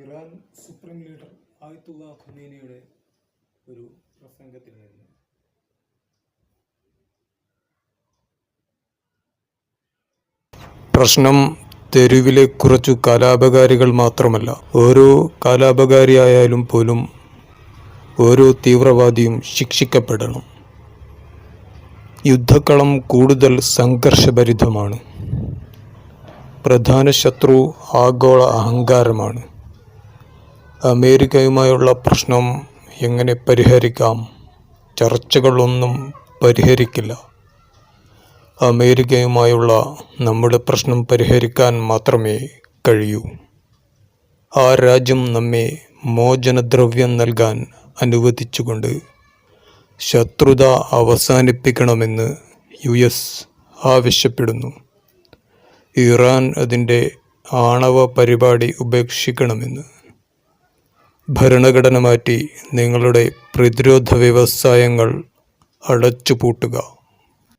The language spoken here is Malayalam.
ഇറാൻ സുപ്രീം ലീഡർ ആയത്തുള്ള ഖുമേനിയുടെ ഒരു പ്രസംഗത്തിൽ നിന്ന്. പ്രശ്നം തെരുവിലെ കുറച്ചു കലാപകാരികൾ മാത്രമല്ല ഓരോ കലാപകാരിയായാലും പോലും ഓരോ തീവ്രവാദിയും ശിക്ഷിക്കപ്പെടണം. യുദ്ധക്കളം കൂടുതൽ സംഘർഷഭരിതമാണ്. പ്രധാന ശത്രു ആഗോള അഹങ്കാരമാണ്. അമേരിക്കയുമായുള്ള പ്രശ്നം എങ്ങനെ പരിഹരിക്കാം? ചർച്ചകളൊന്നും പരിഹരിക്കില്ല. അമേരിക്കയുമായുള്ള നമ്മുടെ പ്രശ്നം പരിഹരിക്കാൻ മാത്രമേ കഴിയൂ. ആ രാജ്യം നമ്മെ മോചനദ്രവ്യം നൽകാൻ അനുവദിച്ചുകൊണ്ട് ശത്രുത അവസാനിപ്പിക്കണമെന്ന് യു എസ് ആവശ്യപ്പെടുന്നു. ഇറാൻ അതിന്റെ ആണവ പരിപാടി ഉപേക്ഷിക്കണമെന്ന് ഭരണഘടന മാറ്റി നിങ്ങളുടെ പ്രതിരോധ വ്യവസായങ്ങൾ അടച്ചുപൂട്ടുക.